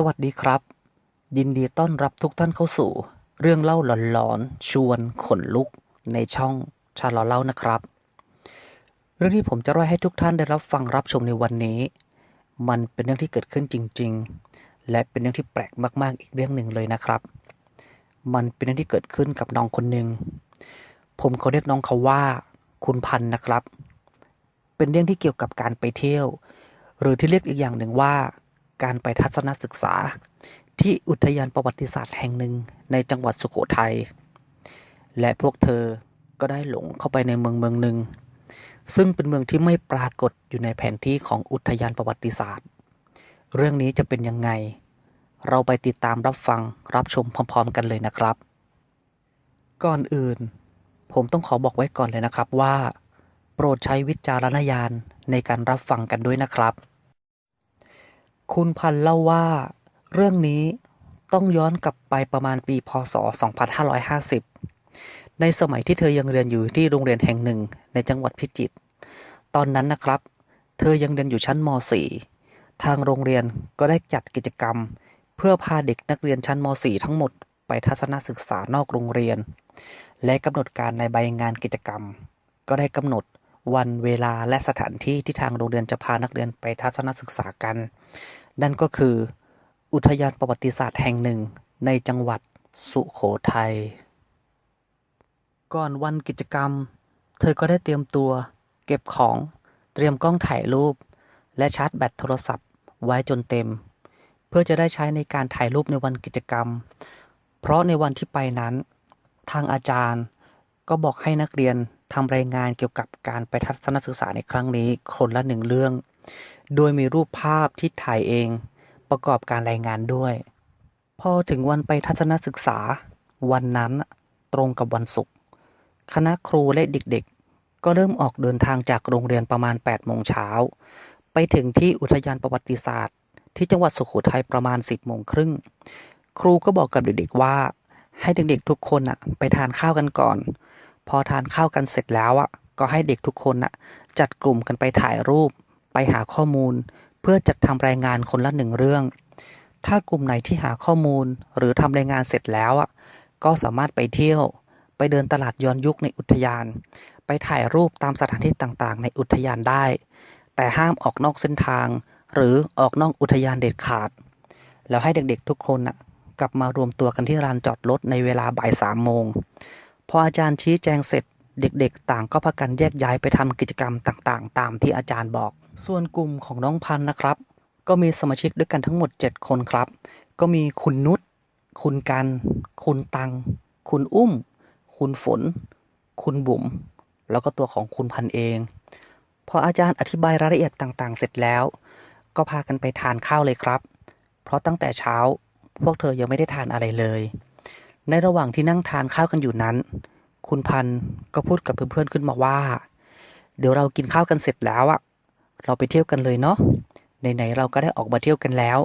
สวัสดีครับ ยินดีต้อนรับทุกท่านเข้าสู่ เรื่องเล่าหลอนๆ ชวนขนลุก ในช่องชาลอเล่านะครับ เรื่องที่ผมจะเล่าให้ทุกท่านได้รับฟังรับชมในวันนี้ มันเป็นเรื่องที่เกิดขึ้นจริง ๆ และเป็นเรื่องที่แปลกมากๆ อีกเรื่องหนึ่งเลยนะครับ มันเป็นเรื่องที่เกิดขึ้นกับน้องคนหนึ่งผมเขาเรียกน้องเขาว่า คุณพันนะครับ เป็นเรื่องที่เกี่ยวกับการไปเที่ยว หรือที่เรียกอีกอย่างหนึ่งว่า การไปทัศนศึกษา ที่อุทยานประวัติศาสตร์แห่งหนึ่งในจังหวัดสุโขทัย และพวกเธอก็ได้หลงเข้าไปในเมืองเมืองหนึ่ง ซึ่งเป็นเมืองที่ไม่ปรากฏอยู่ในแผนที่ของอุทยานประวัติศาสตร์ เรื่องนี้จะเป็นยังไง เราไปติดตามรับฟังรับชมพร้อมๆ กันเลยนะครับ ก่อนอื่น ผมต้องขอบอกไว้ก่อนเลยนะครับว่า โปรดใช้วิจารณญาณในการรับฟังกันด้วยนะครับ คุณพันเล่าว่า เรื่องนี้ต้องย้อนกลับไปประมาณปีพศ 2550 ในสมัยที่เธอยังเรียนอยู่ที่โรงเรียนแห่งหนึ่งในจังหวัดพิจิตร ตอนนั้นนะครับ เธอยังเรียนอยู่ชั้นม .4 ทางโรงเรียนก็ได้จัดกิจกรรม เพื่อพาเด็กนักเรียนชั้นม .4 ทั้งหมดไปทัศนศึกษานอกโรงเรียน และกำหนดการในใบงานกิจกรรม ก็ได้กำหนดวันเวลาและสถานที่ที่ทางโรงเรียนจะพานักเรียนไปทัศนศึกษากัน นั่นก็คือ อุทยานประวัติศาสตร์แห่งหนึ่งในจังหวัดสุโขทัย ก่อนวันกิจกรรม เธอก็ได้เตรียมตัวเก็บของเตรียมกล้องถ่ายรูป และชาร์จแบตโทรศัพท์ไว้จนเต็ม เพื่อจะได้ใช้ในการถ่ายรูปในวันกิจกรรม เพราะในวันที่ไปนั้น ทางอาจารย์ก็บอกให้นักเรียนทำรายงานเกี่ยวกับการไปทัศนศึกษาในครั้งนี้คนละหนึ่งเรื่อง โดยมีรูปภาพที่ถ่ายเอง ประกอบการรายงานด้วย พอถึงวันไปทัศนศึกษา วันนั้นตรงกับวันศุกร์คณะครูและเด็กๆ ก็เริ่มออกเดินทางจากโรงเรียนประมาณ8โมงเช้าไปถึงที่อุทยานประวัติศาสตร์ ที่จังหวัดสุโขทัยประมาณ 10โมงครึ่งครูก็บอกกับเด็กๆว่า ให้เด็กๆทุกคนอะไปทานข้าวกันก่อน พอทานข้าวกันเสร็จแล้วอะก็ให้เด็กทุกคนอะจัดกลุ่มกันไปถ่ายรูป ไปหาข้อมูล เพื่อจัดทำรายงานคนละหนึ่งเรื่อง ถ้ากลุ่มไหนที่หาข้อมูลหรือทำรายงานเสร็จแล้วอะก็สามารถไปเที่ยว ไปเดินตลาดย้อนยุคในอุทยาน ไปถ่ายรูปตามสถานที่ต่างๆ ในอุทยานได้ แต่ห้ามออกนอกเส้นทาง หรือออกนอกอุทยานเด็ดขาด แล้วให้เด็กๆทุกคนน่ะกลับมารวมตัวกันที่ลานจอดรถในเวลาบ่ายสามโมง พออาจารย์ชี้แจงเสร็จ เด็กๆ ต่างก็พากันแยกย้ายไปทำกิจกรรมต่างๆ ตามที่อาจารย์บอก ส่วนกลุ่มของน้องพันนะครับ ก็มีสมาชิกด้วยกันทั้งหมด 7 คนครับ ก็มีคุณนุช คุณกัน คุณตัง คุณอุ้ม คุณฝน คุณบุ๋ม แล้วก็ตัวของคุณพันเอง พออาจารย์อธิบายรายละเอียดต่างๆ เสร็จแล้ว ก็พากันไปทานข้าวเลยครับ เพราะตั้งแต่เช้า พวกเธอยังไม่ได้ทานอะไรเลย ในระหว่างที่นั่งทานข้าวกันอยู่นั้น คุณพันก็พูดกับเพื่อนๆขึ้นมาว่า เดี๋ยวเรากินข้าวกันเสร็จแล้วอะเราไปเที่ยวกันเลยเนาะไหนๆเราก็ได้ออกมาเที่ยวกันแล้ว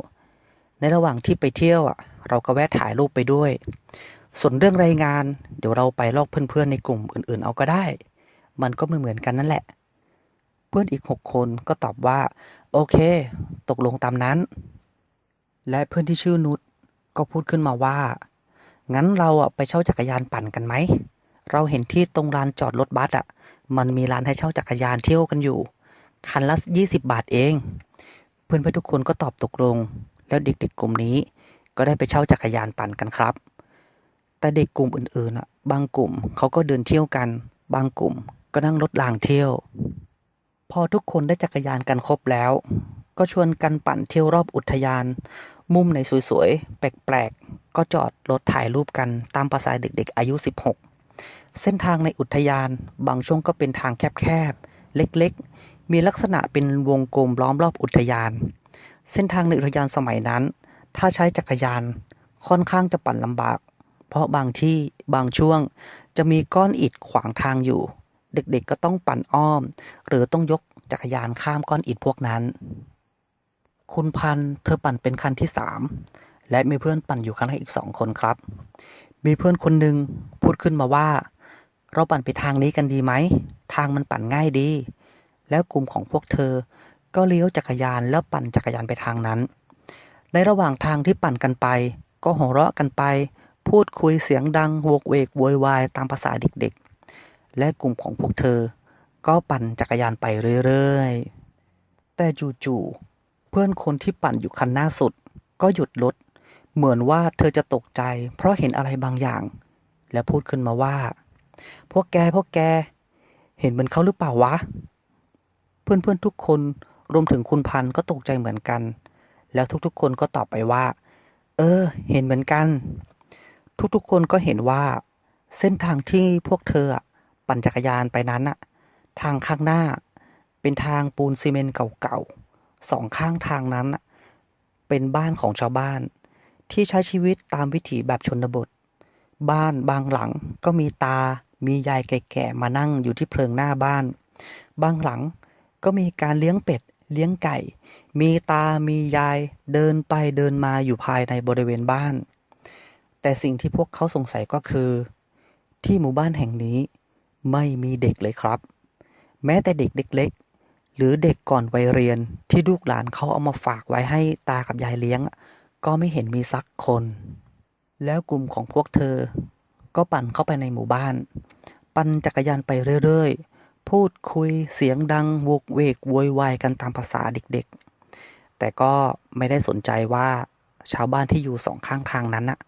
ในระหว่างที่ไปเที่ยวอะเราก็แวะถ่ายรูปไปด้วย ส่วนเรื่องรายงาน เดี๋ยวเราไปลอกเพื่อนๆในกลุ่มอื่นๆเอาก็ได้ มันก็ไม่เหมือนกันนั่นแหละ เพื่อนอีกหกคนก็ตอบว่า โอเค ตกลงตามนั้น และเพื่อนที่ชื่อนุชก็พูดขึ้นมาว่างั้นเราอะไปเช่าจักรยานปั่นกันไหม เราเห็นที่ตรงลานจอดรถบัสอะ มันมีร้านให้เช่าจักรยานเที่ยวกันอยู่ คันละยี่สิบบาทเอง เพื่อนเพื่อนทุกคนก็ตอบตกลง แล้วเด็กๆกลุ่มนี้ ก็ได้ไปเช่าจักรยานปั่นกันครับ แต่เด็กกลุ่มอื่นๆอะ บางกลุ่มเขาก็เดินเที่ยวกัน บางกลุ่มก็นั่งรถรางเที่ยว พอทุกคนได้จักรยานกันครบแล้ว ก็ชวนกันปั่นเที่ยวรอบอุทยาน มุมไหนสวยๆ แปลกๆ ก็จอดรถถ่ายรูปกันตามภาษาเด็กๆ อายุ 16 เส้นทางในอุทยานบางช่วงก็เป็นทางแคบๆ เล็กๆ มีลักษณะเป็นวงกลมล้อมรอบอุทยาน เส้นทางในอุทยานสมัยนั้น ถ้าใช้จักรยานค่อนข้างจะปั่นลำบาก เพราะบางที่บางช่วงจะมีก้อนอิฐขวางทางอยู่ เด็กๆก็ต้องปั่นอ้อม หรือต้องยกจักรยานข้ามก้อนอิฐพวกนั้น คุณพันธ์เธอปั่นเป็นคันที่สามและมีเพื่อนปั่นอยู่ข้างหน้อีกสองคนครับ มีเพื่อนคนหนึ่งพูดขึ้นมาว่า เราปั่นไปทางนี้กันดีไหม ทางมันปั่นง่ายดี แล้วกลุ่มของพวกเธอ ก็เลี้ยวจักรยานแล้วปั่นจักรยานไปทางนั้น ในระหว่างทางที่ปั่นกันไป ก็หัวเราะกันไป พูดคุยเสียงดังโวกเวกโวยวายตามภาษาเด็กๆ และกลุ่มของพวกเธอ ก็ปั่นจักรยานไปเรื่อยๆ แต่จู่ๆ เพื่อนคนที่ปั่นอยู่คันหน้าสุด ก็หยุดรถ เหมือนว่าเธอจะตกใจ เพราะเห็นอะไรบางอย่าง และพูดขึ้นมาว่า พวกแกพวกแก เห็นเหมือนเขาหรือเปล่าวะ เพื่อนๆทุกคนรวมถึงคุณพันธ์ก็ตกใจเหมือนกัน แล้วทุกๆคนก็ตอบไปว่า เออ เห็นเหมือนกัน ทุกๆคนก็เห็นว่า เส้นทางที่พวกเธอปั่นจักรยานไปนั้นอะทางข้างหน้า เป็นทางปูนซีเมนต์เก่าๆสองข้างทางนั้นเป็นบ้านของชาวบ้าน ที่ใช้ชีวิตตามวิถีแบบชนบท บ้านบางหลังก็มีตา มียายแก่ๆมานั่งอยู่ที่เพลิงหน้าบ้าน บางหลังก็มีการเลี้ยงเป็ด เลี้ยงไก่ มีตา มียาย เดินไปเดินมาอยู่ภายในบริเวณบ้าน แต่สิ่งที่พวกเขาสงสัยก็คือ ที่หมู่บ้านแห่งนี้ไม่มีเด็กเลยครับ แม้แต่เด็กเล็กๆ หรือเด็กก่อนวัยเรียนที่ลูกหลานเขาเอามาฝากไว้ให้ตากับยายเลี้ยง ก็ไม่เห็นมีสักคน แล้วกลุ่มของพวกเธอ ก็ปั่นเข้าไปในหมู่บ้าน ปั่นจักรยานไปเรื่อยๆ พูดคุยเสียงดังโวกเวกโวยวายกันตามภาษาเด็กๆ แต่ก็ไม่ได้สนใจว่าชาวบ้านที่อยู่สองข้างทางนั้นน่ะ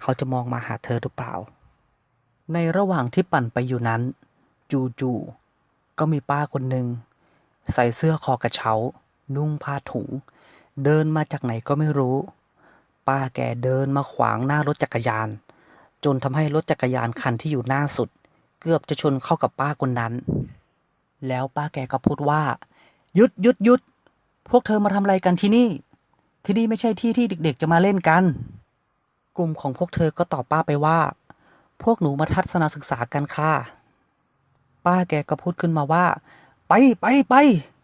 เขาจะมองมาหาเธอหรือเปล่า ในระหว่างที่ปั่นไปอยู่นั้น จู่ๆก็มีป้าคนหนึ่งใส่เสื้อคอกระเช้า นุ่งผ้าถุง เดินมาจากไหนก็ไม่รู้ ป้าแกเดินมาขวางหน้ารถจักรยาน จนทำให้รถจักรยานคันที่อยู่หน้าสุด เกือบจะชนเข้ากับป้าคนนั้น แล้วป้าแกก็พูดว่า หยุดหยุดหยุดพวกเธอมาทำอะไรกันที่นี่ ที่นี่ไม่ใช่ที่ที่เด็ก ๆ จะมาเล่นกัน กลุ่มของพวกเธอก็ตอบป้าไปว่า พวกหนูมาทัศนศึกษากันค่ะ ป้าแกก็พูดขึ้นมาว่า ไปไปไป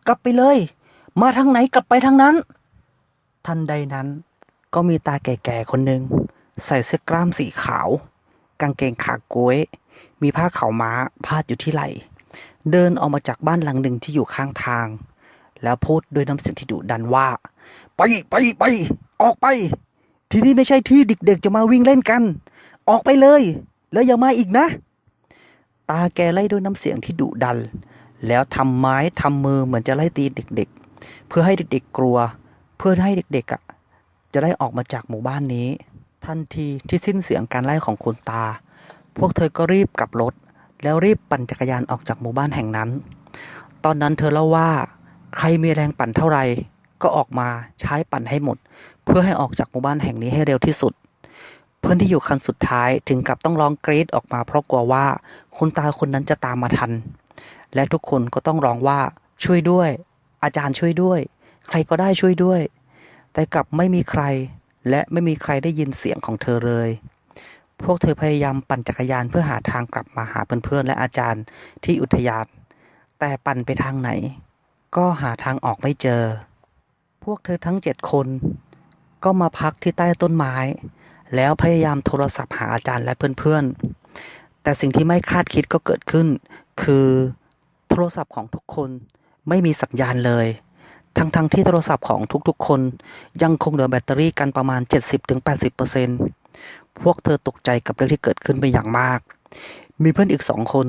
กลับไปเลย มาทางไหนกลับไปทางนั้น ทันใดนั้นก็มีตาแก่ๆคนหนึ่ง ใส่เสื้อกล้ามสีขาว กางเกงขาก้วย มีผ้าขาวม้าพาดอยู่ที่ไหล่ เดินออกมาจากบ้านหลังหนึ่งที่อยู่ข้างทาง แล้วพูดด้วยน้ำเสียงที่ดุดันว่า ไปไปไป ออกไป ที่นี่ไม่ใช่ที่เด็กๆจะมาวิ่งเล่นกัน ออกไปเลย แล้วอย่ามาอีกนะ ตาแกไล่ด้วยน้ำเสียงที่ดุดัน แล้วทำไม้ทำมือเหมือนจะไล่ตีเด็ก ๆ เพื่อให้เด็กๆกลัว เพื่อให้เด็กๆอะจะได้ออกมาจากหมู่บ้านนี้ ทันทีที่สิ้นเสียงการไล่ของคุณตา พวกเธอก็รีบกลับรถ แล้วรีบปั่นจักรยานออกจากหมู่บ้านแห่งนั้น ตอนนั้นเธอเล่าว่า ใครมีแรงปั่นเท่าไหร่ก็ออกมาใช้ปั่นให้หมด เพื่อให้ออกจากหมู่บ้านแห่งนี้ให้เร็วที่สุด เพื่อนที่อยู่คันสุดท้ายถึงกับต้องร้องกรีดออกมาเพราะกลัวว่าคุณตาคนนั้นจะตามมาทัน และทุกคนก็ต้องร้องว่าช่วยด้วย อาจารย์ช่วยด้วย ใครก็ได้ช่วยด้วย แต่กลับไม่มีใคร และไม่มีใครได้ยินเสียงของเธอเลย พวกเธอพยายามปั่นจักรยานเพื่อหาทางกลับมาหาเพื่อนๆและอาจารย์ที่อุทยาน แต่ปั่นไปทางไหน ก็หาทางออกไม่เจอ พวกเธอทั้งเจ็ดคน ก็มาพักที่ใต้ต้นไม้ แล้วพยายามโทรศัพท์หาอาจารย์และเพื่อนๆ แต่สิ่งที่ไม่คาดคิดก็เกิดขึ้น คือโทรศัพท์ของทุกคนไม่มีสัญญาณเลย ทั้งๆทที่โทรศัพท์ของทุกๆ คน ยังคงเหลือแบตเตอรี่กันประมาณ 70-80%พวกเธอตกใจกับเรื่องที่เกิดขึ้นเป็นอย่างมาก มีเพื่อนอีกสองคน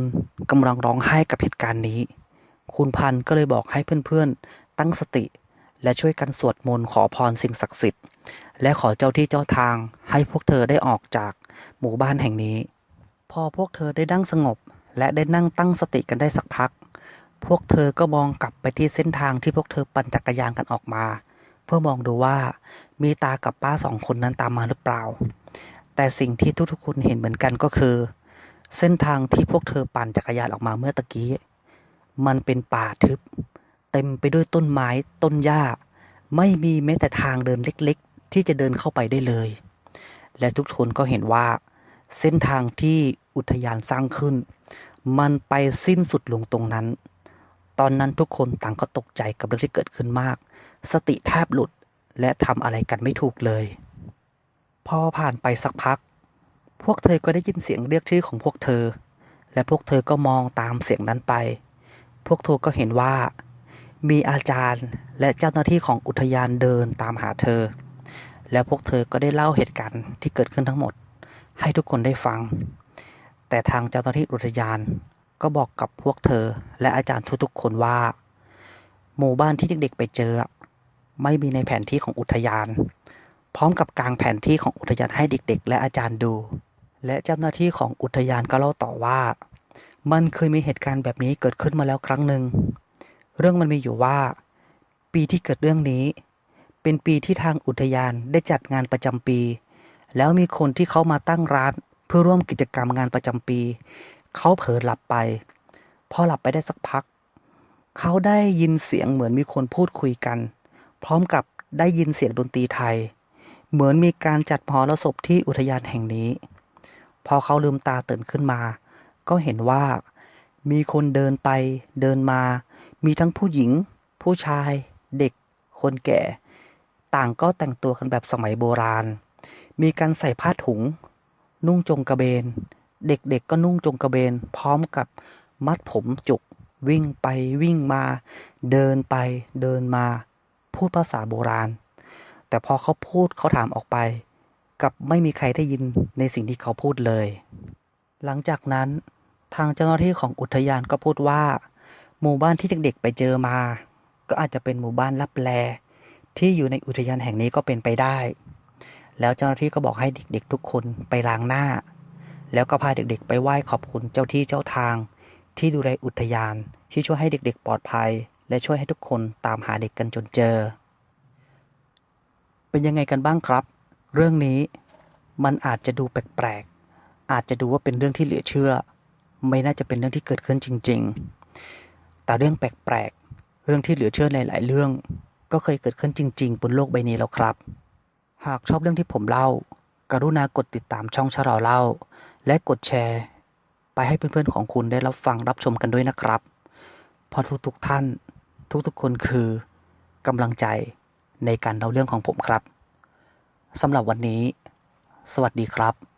กำลังร้องไห้กับเหตุการณ์นี้ คุณพันธ์ก็เลยบอกให้เพื่อนๆ ตั้งสติ และช่วยกันสวดมนต์ขอพรสิ่งศักดิ์สิทธิ์ และขอเจ้าที่เจ้าทางให้พวกเธอได้ออกจากหมู่บ้านแห่งนี้ พอพวกเธอได้นั่งสงบ และได้นั่งตั้งสติกันได้สักพัก พวกเธอก็มองกลับไปที่เส้นทางที่พวกเธอปั่นจักรยานกันออกมา เพื่อมองดูว่ามีตากับป้าสองคนนั้นตามมาหรือเปล่า แต่สิ่งที่ทุกๆคนเห็นเหมือนกันก็คือ เส้นทางที่พวกเธอปั่นจักรยานออกมาเมื่อตะกี้ มันเป็นป่าทึบ เต็มไปด้วยต้นไม้ต้นหญ้า ไม่มีแม้แต่ทางเดินเล็กๆ ที่จะเดินเข้าไปได้เลย และทุกคนก็เห็นว่า เส้นทางที่อุทยานสร้างขึ้น มันไปสิ้นสุดลงตรงนั้น ตอนนั้นทุกคนต่างก็ตกใจกับเรื่องที่เกิดขึ้นมาก สติแทบหลุดและทำอะไรกันไม่ถูกเลย พอผ่านไปสักพัก พวกเธอก็ได้ยินเสียงเรียกชื่อของพวกเธอ และพวกเธอก็มองตามเสียงนั้นไป พวกเธอก็เห็นว่า มีอาจารย์และเจ้าหน้าที่ของอุทยานเดินตามหาเธอ แล้วพวกเธอก็ได้เล่าเหตุการณ์ที่เกิดขึ้นทั้งหมด ให้ทุกคนได้ฟัง แต่ทางเจ้าหน้าที่อุทยาน ก็บอกกับพวกเธอและอาจารย์ทุกๆคนว่า หมู่บ้านที่เด็กๆไปเจอ ไม่มีในแผนที่ของอุทยาน พร้อมกับกางแผนที่ของอุทยานให้เด็กๆ และอาจารย์ดู และเจ้าหน้าที่ของอุทยานก็เล่าต่อว่า มันเคยมีเหตุการณ์แบบนี้เกิดขึ้นมาแล้วครั้งหนึ่ง เรื่องมันมีอยู่ว่า ปีที่เกิดเรื่องนี้ เป็นปีที่ทางอุทยานได้จัดงานประจำปี แล้วมีคนที่เขามาตั้งร้านเพื่อร่วมกิจกรรมงานประจำปี เขาเผลอหลับไป พอหลับไปได้สักพัก เขาได้ยินเสียงเหมือนมีคนพูดคุยกัน พร้อมกับได้ยินเสียงดนตรีไทย เหมือนมีการจัดมหรสพที่อุทยานแห่งนี้ พอเขาลืมตาตื่นขึ้นมา ก็เห็นว่ามีคนเดินไปเดินมา มีทั้งผู้หญิง ผู้ชาย เด็ก คนแก่ ต่างก็แต่งตัวกันแบบสมัยโบราณ มีการใส่ผ้าถุง นุ่งจงกระเบน เด็กๆก็นุ่งจงกระเบน พร้อมกับมัดผมจุก วิ่งไปวิ่งมา เดินไปเดินมา พูดภาษาโบราณ แต่พอเขาพูดเขาถามออกไป กับไม่มีใครได้ยินในสิ่งที่เขาพูดเลย หลังจากนั้นทางเจ้าหน้าที่ของอุทยานก็พูดว่า หมู่บ้านที่เด็กๆไปเจอมา ก็อาจจะเป็นหมู่บ้านลับแลที่อยู่ในอุทยานแห่งนี้ก็เป็นไปได้ แล้วเจ้าหน้าที่ก็บอกให้เด็กๆทุกคนไปล้างหน้า แล้วก็พาเด็กๆ ไปไหว้ขอบคุณเจ้าที่เจ้าทาง ที่ดูแลอุทยาน ที่ช่วยให้เด็กๆ ปลอดภัย และช่วยให้ทุกคนตามหาเด็กกันจนเจอ เป็นยังไงกันบ้างครับ เรื่องนี้มันอาจจะดูแปลกๆ อาจจะดูว่าเป็นเรื่องที่เหลือเชื่อ ไม่น่าจะเป็นเรื่องที่เกิดขึ้นจริง ๆ แต่เรื่องแปลกๆ เรื่องที่เหลือเชื่อหลาย ๆ เรื่อง ก็เคยเกิดขึ้นจริง ๆ บนโลกใบนี้แล้วครับ หากชอบเรื่องที่ผมเล่า กรุณากดติดตามช่องชะเราเล่า และกดแชร์ ไปให้เพื่อนๆของคุณได้รับฟังรับชมกันด้วยนะครับ เพราะทุกๆท่านทุกๆคนคือกำลังใจในการเล่าเรื่องของผมครับสำหรับวันนี้ สวัสดีครับ